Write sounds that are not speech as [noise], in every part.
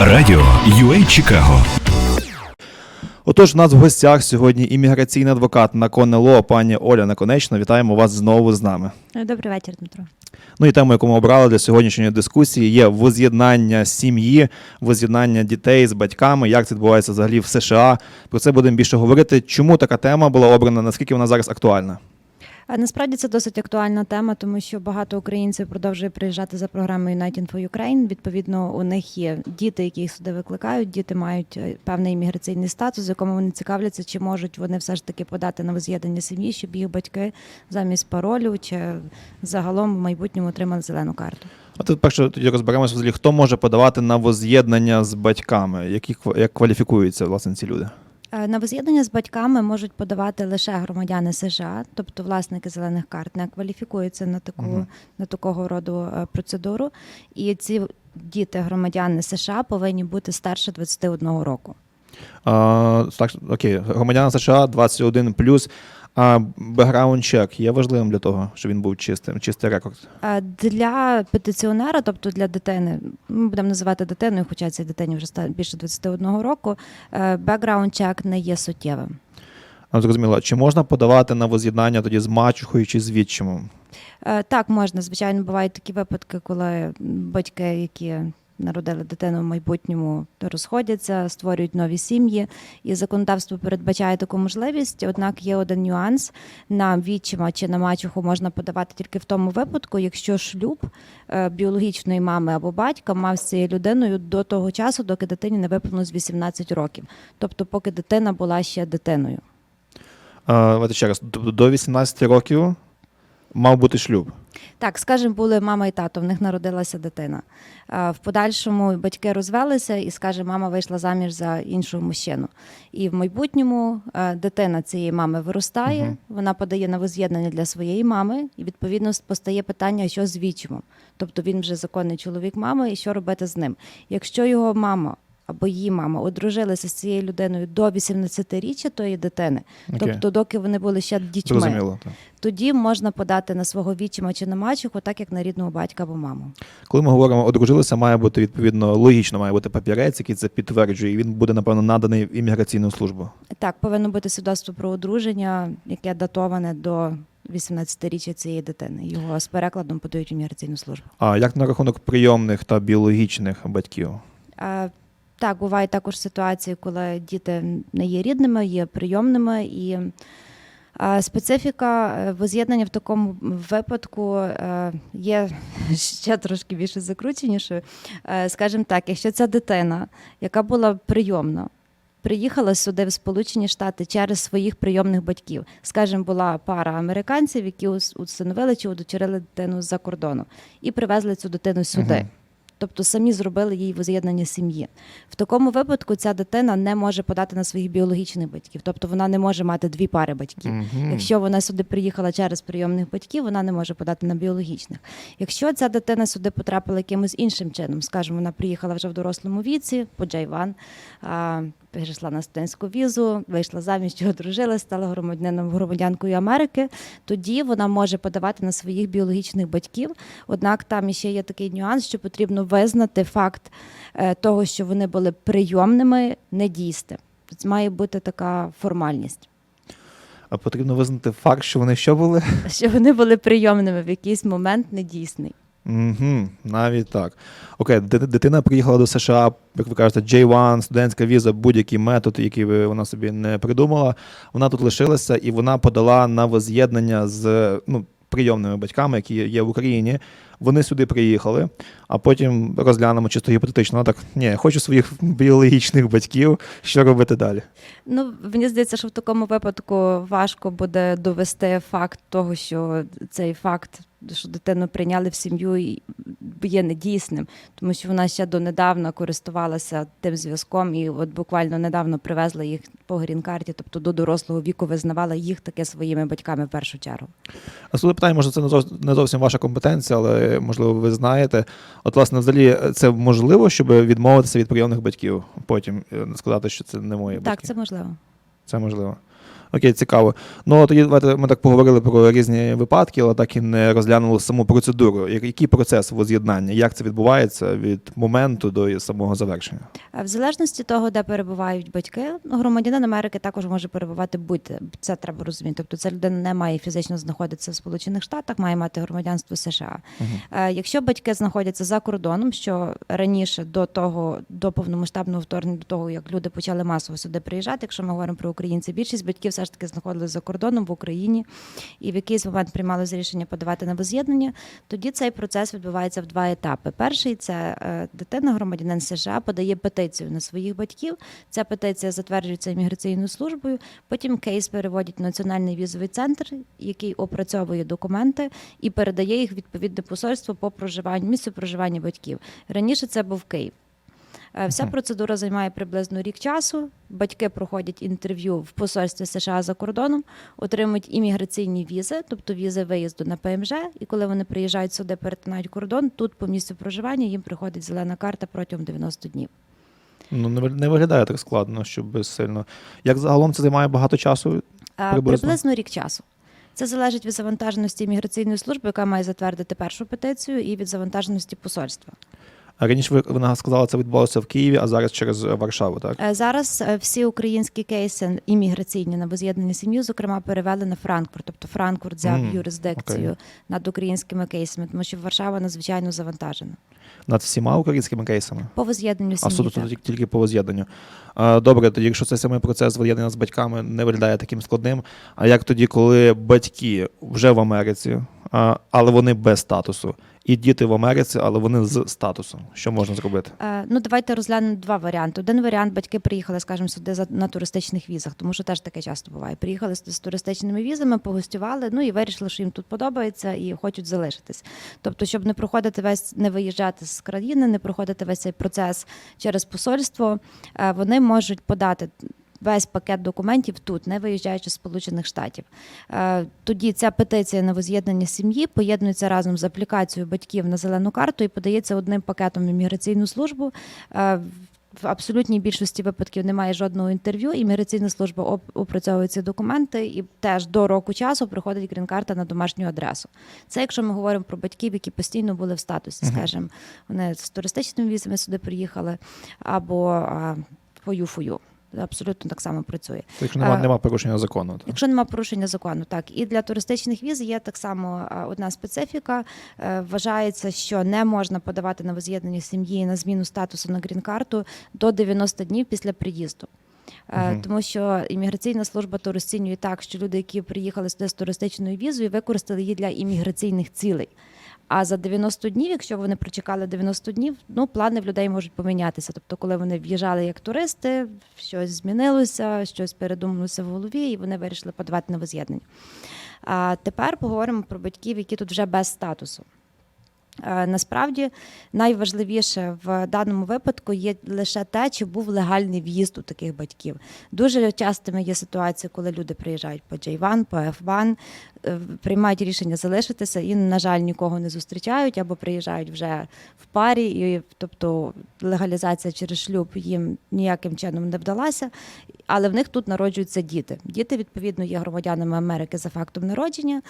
Радіо UA Чикаго. Отож, у нас в гостях сьогодні імміграційний адвокат на КОНЕЛО, пані Оля Наконечна. Вітаємо вас знову з нами. Добрий вечір, Дмитро. Ну і тему, яку ми обрали для сьогоднішньої дискусії, є воз'єднання сім'ї, воз'єднання дітей з батьками, як це відбувається взагалі в США. Про це будемо більше говорити. Чому така тема була обрана? Наскільки вона зараз актуальна? Насправді це досить актуальна тема, тому що багато українців продовжує приїжджати за програмою United for Ukraine. Відповідно, у них є діти, які їх сюди викликають. Діти мають е, певний імміграційний статус, якому вони цікавляться, чи можуть вони все ж таки подати на воз'єднання сім'ї, щоб їх батьки замість паролю чи загалом в майбутньому отримали зелену карту. А тут перше тоді розберемося взагалі, хто може подавати на воз'єднання з батьками, які як кваліфікуються власне ці люди. Е, На воз'єднання з батьками можуть подавати лише громадяни США, тобто власники зелених карт не кваліфікуються на таку угу. на такого роду е, процедуру. І ці діти громадяни США повинні бути старше 21 року. А, так, окей, громадяни США 21 А бекграунд чек є важливим для того, щоб він був чистим, чистий рекорд. Е, Для петиціонера, тобто для дитини, ми будемо називати дитиною, хоча цій дитині вже більше 21 року. Бекграунд чек не є суттєвим. А, Зрозуміло, чи можна подавати на воз'єднання тоді з мачухою чи з відчимом? Е, Так, можна. Звичайно, бувають такі випадки, коли батьки, які народили дитину в майбутньому, розходяться, створюють нові сім'ї, і законодавство передбачає таку можливість. Однак є один нюанс: на відчима чи на мачуху можна подавати тільки в тому випадку, якщо шлюб е, біологічної мами або батька мав з цією людиною до того часу, доки дитині не виповнилось 18 років, тобто поки дитина була ще дитиною. Давайте ще раз, тобто до 18 років мав бути шлюб. Так, скажімо, були мама і тато, в них народилася дитина. В подальшому батьки розвелися, і, скажімо, мама вийшла заміж за іншого мужчину. І в майбутньому дитина цієї мами виростає, Мгм. вона подає на воз'єднання для своєї мами, і відповідно постає питання, що з вічимом. Тобто він вже законний чоловік мами, і що робити з ним. Якщо його мама або її мама одружилися з цією людиною до 18-річчя тої дитини, Окей. тобто доки вони були ще дітьми, Зрозуміло. Так. тоді можна подати на свого вічима чи на мачуху, так як на рідного батька або маму. Коли ми говоримо одружилися, має бути відповідно логічно, має бути папірець, який це підтверджує, і він буде, напевно, наданий в імміграційну службу. Так, повинно бути свідоцтво про одруження, яке датоване до 18-річчя цієї дитини. Його з перекладом подають в імміграційну службу. А як на рахунок прийомних та біологічних батьків? А, так, бувають також ситуації, коли діти не є рідними, є прийомними і. Специфіка е, воз'єднання в такому випадку е, є ще трошки більше закрученішою. Е, Скажімо так, якщо ця дитина, яка була прийомна, приїхала сюди в Сполучені Штати через своїх прийомних батьків, скажімо, була пара американців, які ус- усиновили чи удочерили дитину з-за кордону і привезли цю дитину сюди. Тобто самі зробили їй воз'єднання сім'ї. В такому випадку ця дитина не може подати на своїх біологічних батьків, тобто вона не може мати дві пари батьків. Мгм. Якщо вона сюди приїхала через прийомних батьків, вона не може подати на біологічних. Якщо ця дитина сюди потрапила якимось іншим чином, скажімо, вона приїхала вже в дорослому віці, по Джайван, перейшла на студентську візу, вийшла заміж, [laughs] одружилась, стала громадянином громадянкою Америки, тоді вона може подавати на своїх біологічних батьків. Однак там ще є такий нюанс, що потрібно визнати факт е, того, що вони були прийомними, недійсним. Тобто має бути така формальність. А потрібно визнати факт, що вони що були? що вони були прийомними в якийсь момент недійсний. Угу, навіть так. Окей, дитина приїхала до США, як ви кажете, J1, студентська віза, будь-який метод, який вона собі не придумала. Вона тут лишилася і вона подала на воз'єднання з ну, прийомними батьками, які є в Україні. Вони сюди приїхали, а потім розглянемо чисто гіпотетично. Так, ні, хочу своїх біологічних батьків. Що робити далі? Ну, мені здається, що в такому випадку важко буде довести факт того, що цей факт, що дитину прийняли в сім'ю, є недійсним, тому що вона ще донедавна користувалася тим зв'язком, і от буквально недавно привезла їх по грін-карті, тобто до дорослого віку визнавала їх таке своїми батьками в першу чергу. Наступне питання, може, це не зовсім, ваша компетенція, але можливо ви знаєте. От, власне, взагалі, це можливо, щоб відмовитися від прийомних батьків, потім е, сказати, що це не мої Так, це можливо. Це можливо. Окей, цікаво. Ну тоді давайте ми так поговорили про різні випадки, але так і не розглянули саму процедуру. Який процес воз'єднання? Як це відбувається від моменту до самого завершення? В залежності того, де перебувають батьки, громадянин Америки також може перебувати будь-де. Це треба розуміти. Тобто ця людина не має фізично знаходитися в Сполучених Штатах, має мати громадянство США. Е, Якщо батьки знаходяться за кордоном, що раніше до того, до повномасштабного вторгнення, до того як люди почали масово сюди приїжджати, якщо ми говоримо про українців, більшість батьків все ж таки знаходилися за кордоном в Україні і в якийсь момент приймали рішення подавати на воз'єднання, тоді цей процес відбувається в два етапи. Перший це е, дитина, громадянин США, подає петицію на своїх батьків. Ця петиція затверджується імміграційною службою. Потім кейс переводять в національний візовий центр, який опрацьовує документи і передає їх відповідне посольство по проживанню, місцю проживання батьків. Раніше це був Київ. Е, Вся процедура займає приблизно рік часу. Батьки проходять інтерв'ю в посольстві США за кордоном, отримують імміграційні візи, тобто візи виїзду на ПМЖ. І коли вони приїжджають сюди, перетинають кордон, тут по місцю проживання їм приходить зелена карта протягом 90 днів. Ну не виглядає так складно, щоб сильно. Як загалом це займає багато часу? Е, Приблизно? Приблизно рік часу. Це залежить від завантаженості імміграційної служби, яка має затвердити першу петицію, і від завантаженості посольства. А раніше ви вона сказала, це відбувалося в Києві, а зараз через е, Варшаву, так? Е, Зараз е, всі українські кейси імміграційні на воз'єднання сім'ю, зокрема, перевели на Франкфурт. Тобто Франкфурт взяв Мгм, юрисдикцію окей. над українськими кейсами, тому що Варшава надзвичайно завантажена. Над всіма українськими кейсами. По воз'єднанню А сім'ї. суто так. тільки, тільки по воз'єднанню. Добре, тоді, якщо цей самий процес воз'єднання з батьками не виглядає таким складним. А як тоді, коли батьки вже в Америці, але вони без статусу, і діти в Америці, але вони з статусом? Що можна зробити? Е, Ну, давайте розглянемо два варіанти. Один варіант батьки приїхали, скажімо, сюди на туристичних візах, тому що теж таке часто буває. Приїхали з, з туристичними візами, погостювали, ну і вирішили, що їм тут подобається і хочуть залишитись. Тобто, щоб не проходити весь, не виїжджати з країни, не проходити весь цей процес через посольство, е, вони можуть подати. Весь пакет документів тут, не виїжджаючи з Сполучених Штатів. Е, Тоді ця петиція на воз'єднання сім'ї поєднується разом з аплікацією батьків на зелену карту і подається одним пакетом в імміграційну службу. Е, В абсолютній більшості випадків немає жодного інтерв'ю. Імміграційна служба опрацьовує ці документи і теж до року часу приходить грін-карта на домашню адресу. Це якщо ми говоримо про батьків, які постійно були в статусі, скажімо, вони з туристичними візами сюди приїхали або по юфою. Абсолютно так само працює. То, Якщо немає, А- немає порушення закону. Так? Якщо немає порушення закону, так і для туристичних віз є так само одна специфіка. Е, Вважається, що не можна подавати на воз'єднання сім'ї на зміну статусу на грін-карту до 90 днів після приїзду. Е, Мгм. Тому що імміграційна служба то розцінює так, що люди, які приїхали сюди з туристичною візою, використали її для імміграційних цілей. А за 90 днів, якщо вони прочекали 90 днів, ну плани в людей можуть помінятися. Тобто, коли вони в'їжджали як туристи, щось змінилося, щось передумалося в голові, і вони вирішили подавати на воз'єднання. А тепер поговоримо про батьків, які тут вже без статусу. Е, Насправді найважливіше в даному випадку є лише те, чи був легальний в'їзд у таких батьків. Дуже частими є ситуації, коли люди приїжджають по J1, по F1, е, приймають рішення залишитися і, на жаль, нікого не зустрічають або приїжджають вже в парі, і тобто легалізація через шлюб їм ніяким чином не вдалася. Але в них тут народжуються діти. Діти, відповідно, є громадянами Америки за фактом народження.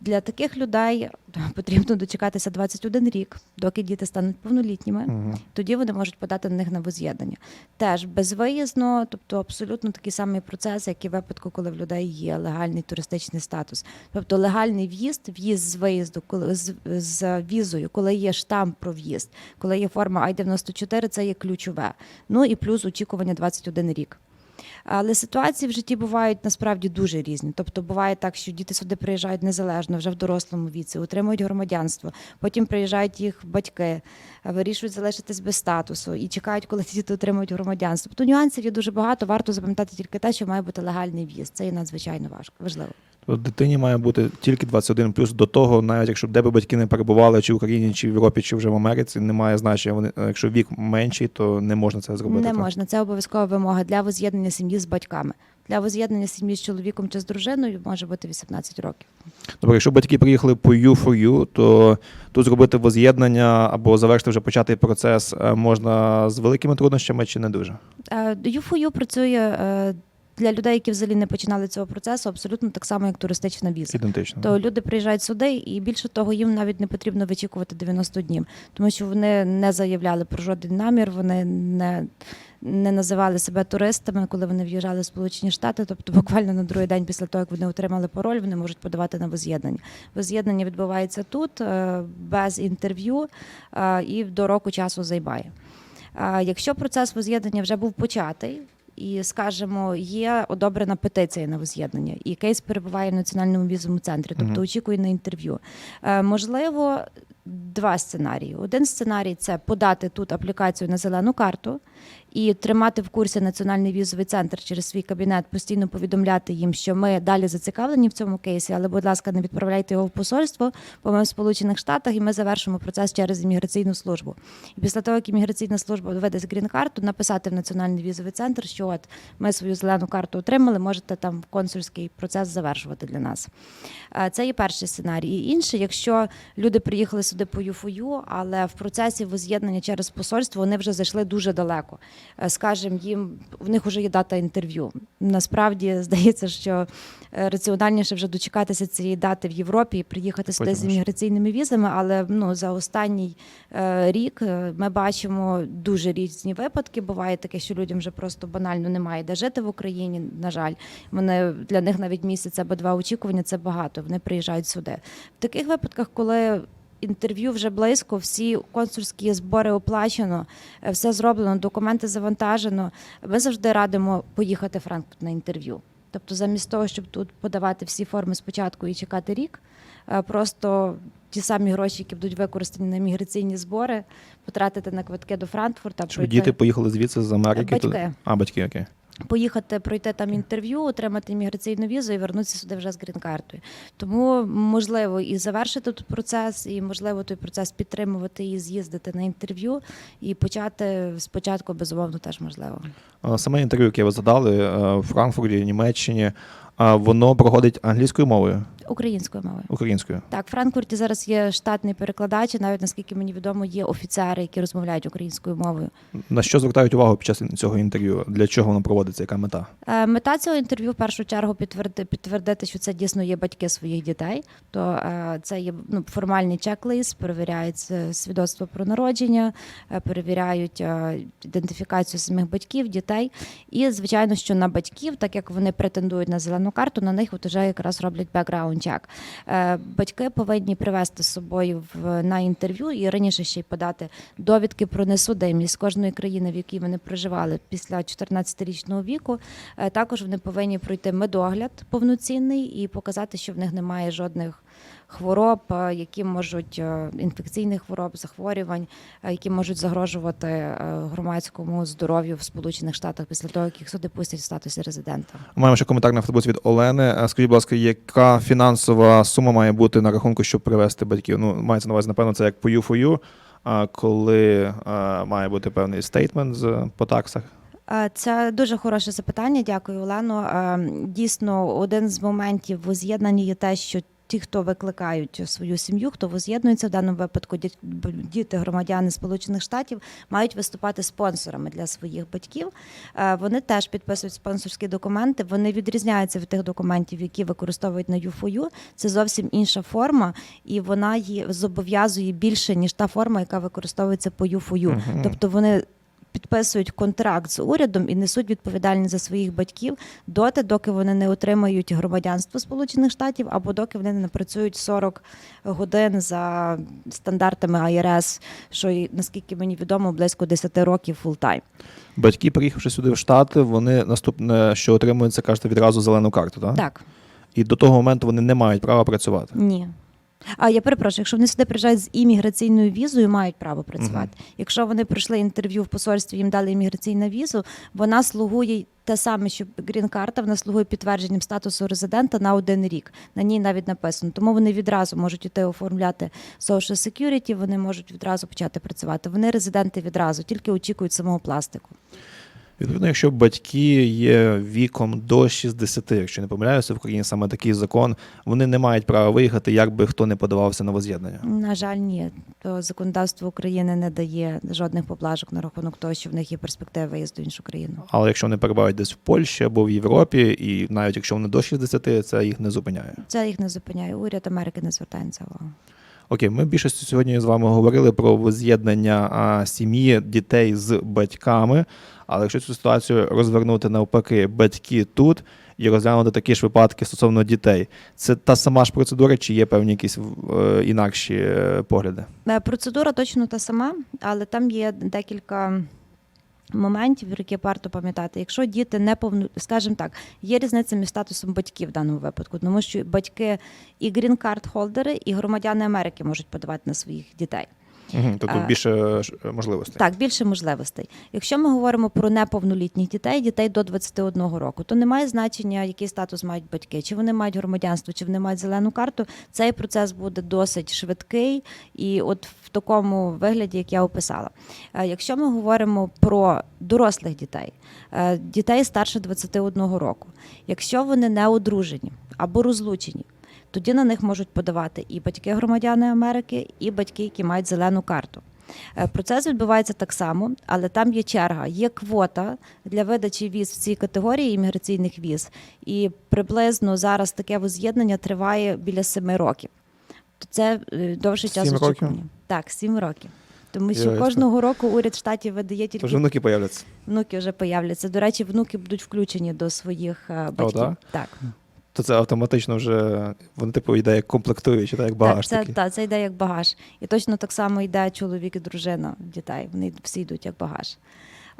Для таких людей [laughs] потрібно дочекатися 21 рік, доки діти стануть повнолітніми. Мгм. Тоді вони можуть подати на них на воз'єднання. Теж безвиїзно, тобто абсолютно такий самий процес, як і в випадку, коли в людей є легальний туристичний статус. Тобто легальний в'їзд, в'їзд з виїзду, коли з, з візою, коли є штамп про в'їзд, коли є форма I-94, це є ключове. Ну і плюс очікування 21 рік. Але ситуації в житті бувають насправді дуже різні. Тобто буває так, що діти сюди приїжджають незалежно, вже в дорослому віці, отримують громадянство. Потім приїжджають їх батьки, вирішують залишитись без статусу і чекають, коли діти отримують громадянство. Тобто нюансів є дуже багато. Варто запам'ятати тільки те, що має бути легальний в'їзд. Це є надзвичайно важко важливо. Дитині має бути тільки 21 плюс до того, навіть якщо де би батьки не перебували, чи в Україні, чи в Європі, чи вже в Америці, немає значення. Вони, е, якщо вік менший, то не можна це зробити. Не так? можна. Це обов'язкова вимога для воз'єднання сім'ї з батьками. Для воз'єднання сім'ї з чоловіком чи з дружиною може бути 18 років. Добре, якщо батьки приїхали по U4U, то тут зробити воз'єднання або завершити вже початий процес е, можна з великими труднощами чи не дуже? Е, ЮФОЮ працює е, для людей, які взагалі не починали цього процесу, абсолютно так само, як туристична віза. Ідентично. То люди приїжджають сюди, і більше того, їм навіть не потрібно вичікувати 90 днів, тому що вони не заявляли про жоден намір, вони не, не називали себе туристами, коли вони в'їжджали в Сполучені Штати. Тобто, буквально на другий день після того, як вони отримали пароль, вони можуть подавати на воз'єднання. Воз'єднання відбувається тут е, без інтерв'ю е, і до року часу займає. Якщо процес воз'єднання вже був початий, і, скажімо, є одобрена петиція на воз'єднання, і кейс перебуває в національному візовому центрі, тобто очікує на інтерв'ю. Е, можливо, два сценарії. Один сценарій це подати тут аплікацію на зелену карту і тримати в курсі національний візовий центр через свій кабінет, постійно повідомляти їм, що ми далі зацікавлені в цьому кейсі, але, будь ласка, не відправляйте його в посольство, бо ми в Сполучених Штатах і ми завершимо процес через імміграційну службу. І після того, як імміграційна служба видасть грін-карту, написати в національний візовий центр, що от ми свою зелену карту отримали, можете там консульський процес завершувати для нас. Е, Це є перший сценарій. І інший, якщо люди приїхали сюди по ЮФОЮ, але в процесі воз'єднання через посольство вони вже зайшли дуже далеко. Е, Скажем, їм в них вже є дата інтерв'ю. Насправді [laughs] здається, що е, раціональніше вже дочекатися цієї дати в Європі і приїхати сюди Потім з імміграційними візами. Але ну за останній е, рік ми бачимо дуже різні випадки. Буває таке, що людям вже просто банально немає де жити в Україні. На жаль, вони для них навіть місяць або два очікування це багато. Вони приїжджають сюди. В таких випадках, коли Інтерв'ю вже близько, всі консульські збори оплачено, е, все зроблено, документи завантажено. Ми завжди радимо поїхати в Франкфурт на інтерв'ю. Тобто, замість того, щоб тут подавати всі форми спочатку і чекати рік, е, просто ті самі гроші, які будуть використані на міграційні збори, потратити на квитки до Франкфурта, Щоб діти поїхали звідси з Америки. Батьки. А, батьки, окей. Поїхати, пройти там інтерв'ю, отримати імміграційну візу і вернутися сюди вже з грін-картою. Тому можливо і завершити тут процес, і можливо той процес підтримувати і з'їздити на інтерв'ю, і почати спочатку, безумовно, теж можливо. Саме інтерв'ю, яке ви задали е, в Франкфурті, Німеччині, а, воно проходить англійською мовою, Українською мовою. українською. Так, в Франкфурті зараз є штатний перекладач, і навіть наскільки мені відомо, є офіцери, які розмовляють українською мовою. На що звертають увагу під час цього інтерв'ю? Для чого воно проводиться? Яка мета? Е, Мета цього інтерв'ю в першу чергу підтвердити, підтвердити, що це дійсно є батьки своїх дітей. То е, це є ну, формальний чек-лист, перевіряється свідоцтво про народження, е, перевіряють е, ідентифікацію самих батьків, дітей. І звичайно, що на батьків, так як вони претендують на зелену карту, на них от уже якраз роблять бекграунд чек. Е, Батьки повинні привезти з собою в на інтерв'ю і раніше ще й подати довідки про несудимість з кожної країни, в якій вони проживали після 14-річного віку. Е, Також вони повинні пройти медогляд повноцінний і показати, що в них немає жодних хвороб, е, які можуть е, інфекційних хвороб, захворювань, е, які можуть загрожувати громадському здоров'ю в Сполучених Штатах після того, як їх сюди пустять в статусі резидента. Маємо ще коментар на Фейсбуці від Олени. Скажіть, будь ласка, яка фінансова сума має бути на рахунку, щоб привезти батьків? Ну, мається на увазі, напевно, це як по U4U, а коли має бути певний стейтмент з по таксах. Це дуже хороше запитання. Дякую, Олено. Дійсно, один з моментів воз'єднання є те, що ті, хто викликають свою сім'ю, хто воз'єднується в даному випадку, діт- діти громадяни Сполучених Штатів мають виступати спонсорами для своїх батьків. Е, Вони теж підписують спонсорські документи. Вони відрізняються від тих документів, які використовують на ЮФОЮ. Це зовсім інша форма, і вона її зобов'язує більше ніж та форма, яка використовується по ЮФОЮ. Тобто вони підписують контракт з урядом і несуть відповідальність за своїх батьків доти, доки вони не отримають громадянство Сполучених Штатів, або доки вони не напрацюють 40 годин за стандартами IRS, що наскільки мені відомо, близько 10 років фултайм. Батьки, приїхавши сюди в Штати, вони наступне, що отримують, це кажете, відразу зелену карту, так? Так, І до того моменту вони не мають права працювати. ні. А я перепрошую, якщо вони сюди приїжджають з імміграційною візою, мають право працювати. Якщо вони пройшли інтерв'ю в посольстві, їм дали імміграційну візу, вона слугує те саме, що грін-карта, вона слугує підтвердженням статусу резидента на один рік. На ній навіть написано. Тому вони відразу можуть іти оформляти social security, вони можуть відразу почати працювати. Вони резиденти відразу, тільки очікують самого пластику. Відповідно, якщо батьки є віком до 60, якщо не помиляюся, в Україні саме такий закон, вони не мають права виїхати, як би хто не подавався на воз'єднання. На жаль, ні. То законодавство України не дає жодних поблажок на рахунок того, що в них є перспектива виїзду в іншу країну. Але якщо вони перебувають десь в Польщі або в Європі, і навіть якщо вони до 60, це їх не зупиняє. Це їх не зупиняє. Уряд Америки не звертає на це увагу. Окей, ми більшості сьогодні з вами говорили про воз'єднання сім'ї дітей з батьками. Але якщо цю ситуацію розвернути навпаки, батьки тут і розглянути такі ж випадки стосовно дітей, це та сама ж процедура, чи є певні якісь е, інакші е, погляди? Е, Процедура точно та сама, але там є декілька моментів, які варто пам'ятати. Якщо діти не повну, скажімо так, є різниця між статусом батьків в даному випадку, тому що батьки і грін-карт холдери, і громадяни Америки можуть подавати на своїх дітей. Угу, тобто більше е, можливостей. Так, більше можливостей. Якщо ми говоримо про неповнолітніх дітей, дітей до 21 року, то немає значення, який статус мають батьки, чи вони мають громадянство, чи вони мають зелену карту. Цей процес буде досить швидкий і от в такому вигляді, як я описала. Е, Якщо ми говоримо про дорослих дітей, е, дітей старше 21 року, якщо вони не одружені або розлучені. Тоді на них можуть подавати і батьки громадяни Америки, і батьки, які мають зелену карту. Е, Процес відбувається так само, але там є черга, є квота для видачі віз в цій категорії імміграційних віз, і приблизно зараз таке воз'єднання триває біля семи років. То це е, довший час очікування. Так, сім років. Тому що Ясно. кожного року уряд штатів видає тільки Тож внуки появляться. внуки вже появляться. До речі, внуки будуть включені до своїх е, батьків. так? так. То це автоматично вже вони типу йде як комплектуючі, так як багаж так, це, такий. та, це йде як багаж. І точно так само йде чоловік і дружина дітей. Вони всі йдуть як багаж.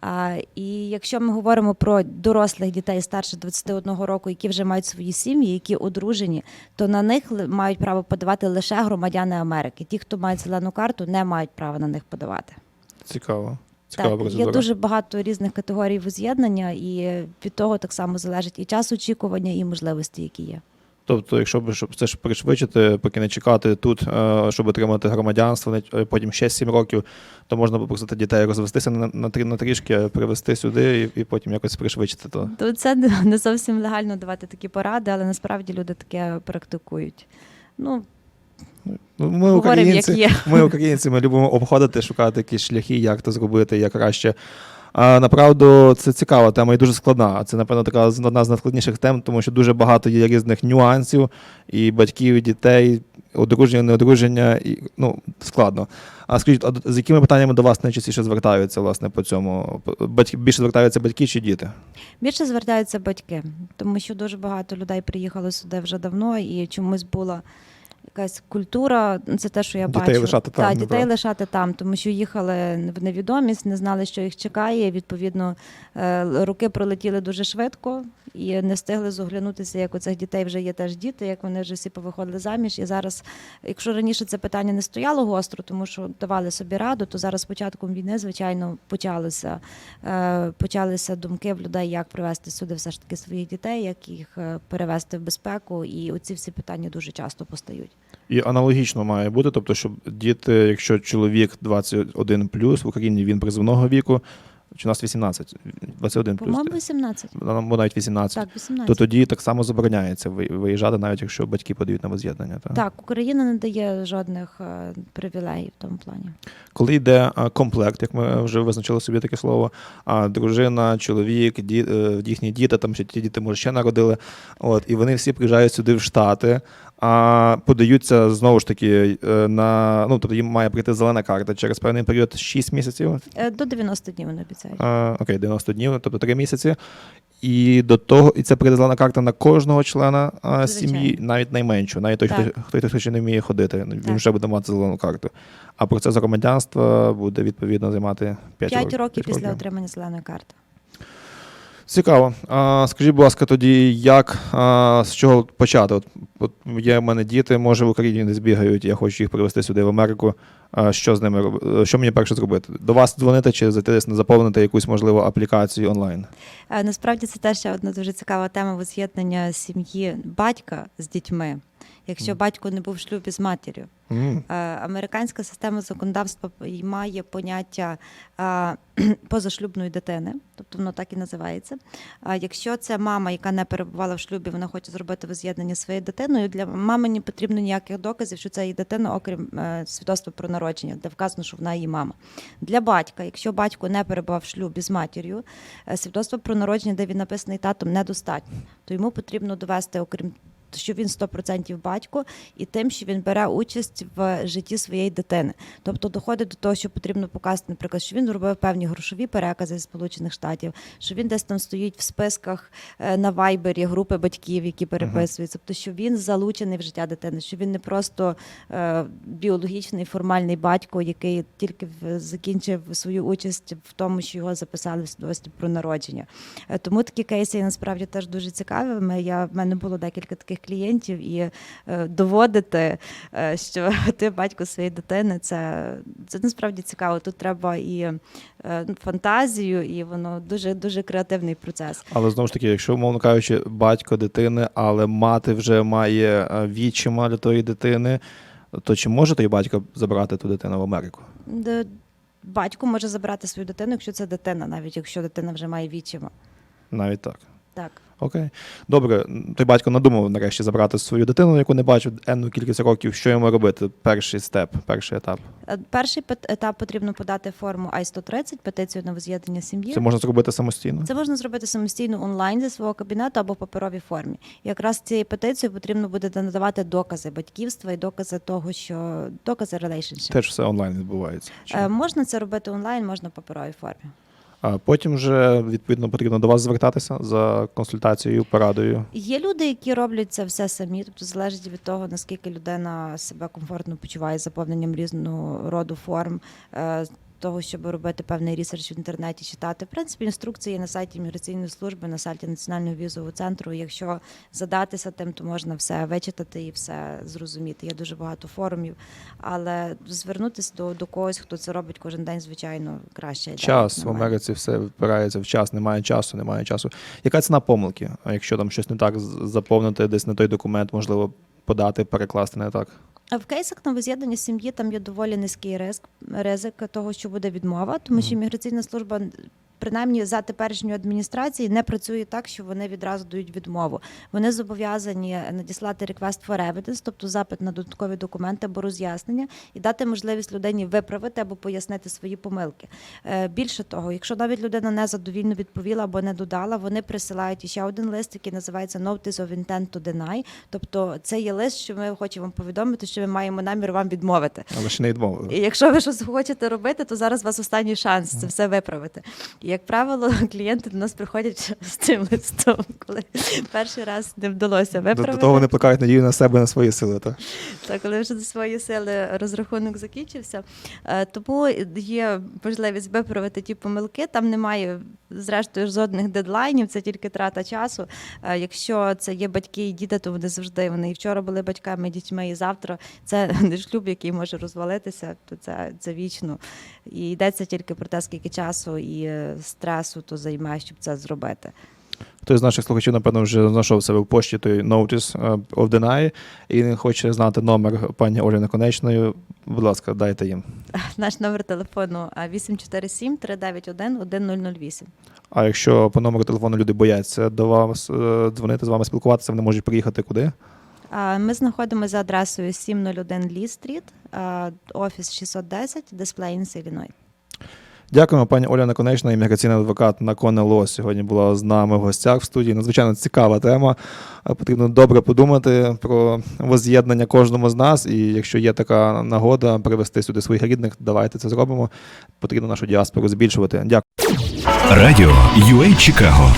А, і якщо ми говоримо про дорослих дітей старше 21 року, які вже мають свої сім'ї, які одружені, то на них мають право подавати лише громадяни Америки. Ті, хто мають зелену карту, не мають права на них подавати. Цікаво. Цікава Так, процедура. є дуже багато різних категорій воз'єднання, і від того так само залежить і час очікування, і можливості, які є. Тобто, якщо б щоб це ж пришвидшити, поки не чекати тут, е, щоб отримати громадянство, е, потім ще 7 років, то можна попросити дітей розвестися на, на, на трішки, привезти сюди і, і потім якось пришвидшити то. То це не зовсім легально давати такі поради, але насправді люди таке практикують. Ну, Ну, ми, як українці, є. [laughs] ми, українці, ми любимо обходити, шукати якісь шляхи, як то зробити, як краще. А направду це цікава тема і дуже складна. Це, напевно, така одна з найскладніших тем, тому що дуже багато є різних нюансів, і батьків, і дітей, одруження, неодруження, і ну, складно. А скажіть, а з якими питаннями до вас найчастіше звертаються, власне, по цьому? Батьки більше звертаються батьки чи діти? більше звертаються батьки, тому що дуже багато людей приїхало сюди вже давно, і чомусь була якась культура. ну, Це те, що я Дітей бачу. лишати там, Так, неправда. дітей лишати там, тому що їхали в невідомість, не знали, що їх чекає. Відповідно, е, роки пролетіли дуже швидко і не встигли зоглянутися, як у цих дітей вже є теж діти, як вони вже всі повиходили заміж. І зараз, якщо раніше це питання не стояло гостро, тому що давали собі раду, то зараз з початком війни, звичайно, почалося, е, почалися думки в людей, як привезти сюди все ж таки своїх дітей, як їх е, перевести в безпеку. І оці всі питання дуже часто постають. І аналогічно має бути, тобто, щоб діти, якщо чоловік 21 в Україні він призовного віку, чи у нас 18, 21 По-моєму, 18. або навіть 18, Так, 18. то тоді так само забороняється ви- виїжджати, навіть якщо батьки подають на воз'єднання. Так? Так, Україна не дає жодних е, привілеїв в тому плані. Коли йде комплект, як ми вже визначили собі таке слово, а дружина, чоловік, ді, е, їхні діти, там ще ті діти може ще народили, от, і вони всі приїжджають сюди в Штати, а подаються знову ж таки е, на ну, тобто їм має прийти зелена карта через певний період 6 місяців. Е, До 90 днів вони обіцяють. А, окей, 90 днів, тобто 3 місяці. І до того, і це прийде зелена карта на кожного члена Звичайно. сім'ї, навіть найменшого, навіть той, хто, хто, хто ще не вміє ходити, він Так. вже буде мати зелену карту. А процес громадянства буде відповідно займати 5, 5 років. років після отримання зеленої карти. Цікаво. А, скажіть, будь ласка, тоді як а, з чого почати? От, от є в мене діти, може в Україні не збігають, я хочу їх привезти сюди в Америку. А, що з ними роб- Що мені перше зробити? До вас дзвонити чи десь заповнити якусь можливо аплікацію онлайн? Е, Насправді це теж одна дуже цікава тема воз'єднання сім'ї батька з дітьми. Якщо батько не був в шлюбі з матір'ю. Е, Американська система законодавства має поняття е, [clears throat] позашлюбної дитини, тобто воно так і називається. Якщо це мама, яка не перебувала в шлюбі, вона хоче зробити воз'єднання своєю дитиною, для мами не потрібно ніяких доказів, що це її дитина, окрім е, свідоцтва про народження, де вказано, що вона її мама. Для батька, якщо батько не перебував в шлюбі з матір'ю, е, свідоцтво про народження, де він написаний татом, недостатньо, то йому потрібно довести, окрім що він 100% батько, і тим, що він бере участь в житті своєї дитини. Тобто доходить до того, що потрібно показати, наприклад, що він робив певні грошові перекази з Сполучених Штатів, що він десь там стоїть в списках е, на вайбері групи батьків, які переписуються. Тобто, що він залучений в життя дитини, що він не просто е, біологічний формальний батько, який тільки закінчив свою участь в тому, що його записали в свідоцтві про народження. Е, Тому такі кейси насправді теж дуже цікавими. Я в мене було декілька таких клієнтів, і е, доводити, е, що [laughs] ти батько своєї дитини, це, це насправді цікаво. Тут треба і е, фантазію, і воно дуже дуже креативний процес. Але знову ж таки, якщо, умовно кажучи, батько дитини, але мати вже має відчима для тої дитини, то чи може той батько забрати ту дитину в Америку? Де батько може забрати свою дитину, якщо це дитина, навіть якщо дитина вже має відчима. Навіть так. Так. Окей. Добре, той батько надумав нарешті забрати свою дитину, яку не бачив енну кількість років. Що йому робити? Перший степ, перший етап. Е, Перший етап потрібно подати форму I-130, петицію на воз'єднання сім'ї. Це можна зробити самостійно? Це можна зробити самостійно онлайн зі свого кабінету або в паперовій формі. І якраз цією петицією потрібно буде надавати докази батьківства і докази того, що докази relationship. Теж все онлайн відбувається. Чи? Е, можна це робити онлайн, можна в паперовій формі. А потім вже відповідно потрібно до вас звертатися за консультацією, порадою. Є люди, які роблять це все самі, тобто залежить від того, наскільки людина себе комфортно почуває заповненням різного роду форм. Того, щоб робити певний ресерч в інтернеті, читати. В принципі, інструкції є на сайті міграційної служби, на сайті Національного візового центру. Якщо задатися тим, то можна все вичитати і все зрозуміти. Є дуже багато форумів, але звернутися до, до когось, хто це робить кожен день, звичайно, краще. Час в. Америці все впирається в час. Немає часу, немає часу. Яка ціна помилки? А якщо там щось не так заповнити, десь не той документ, можливо, подати, перекласти не так. А В кейсах на воз'єднання сім'ї там є доволі низький ризик, ризик того, що буде відмова, тому що міграційна служба. Принаймні за теперішньої адміністрації не працює так, що вони відразу дають відмову. Вони зобов'язані надіслати request for evidence, тобто запит на додаткові документи або роз'яснення, і дати можливість людині виправити або пояснити свої помилки. Е, Більше того, якщо навіть людина незадовільно відповіла або не додала, вони присилають ще один лист, який називається Notice of Intent to Deny. Тобто це є лист, що ми хочемо вам повідомити, що ми маємо намір вам відмовити. Але ще не відмовили. І якщо ви щось хочете робити, то зараз у вас останній шанс це все виправити. І як правило, [laughs] клієнти до нас приходять з цим листом, коли перший раз не вдалося виправити. до того вони плекають надію на себе, на свої сили. Так? Та коли вже до своєї сили розрахунок закінчився. Е, Тому є можливість виправити ті помилки. Там немає зрештою жодних дедлайнів, це тільки трата часу. Е, Якщо це є батьки і діти, то вони завжди вони і вчора були батьками, і дітьми, і завтра це [laughs] не шлюб, який може розвалитися, то це, це вічно. І йдеться тільки про те, скільки часу і е, стресу то займає, щоб це зробити. Хтось з наших слухачів, напевно, вже знайшов себе в пошті той Notice е, of Deny і він хоче знати номер пані Олі Наконечної. Будь ласка, дайте їм. [laughs] Наш номер телефону 847 391 1008. А якщо по номеру телефону люди бояться до вас е, дзвонити, з вами спілкуватися, вони можуть приїхати куди? Ми знаходимося за адресою 701 Лі Стріт, офіс 610, Дисплейнс, Ілліной. Дякуємо, пані Оля Наконечна, імміграційний адвокат на Конело. Сьогодні була з нами в гостях в студії. Надзвичайно цікава тема. Е, Потрібно добре подумати про воз'єднання кожному з нас. І якщо є така нагода привезти сюди своїх рідних, давайте це зробимо. Потрібно нашу діаспору збільшувати. Дякую. Радіо UA Чикаго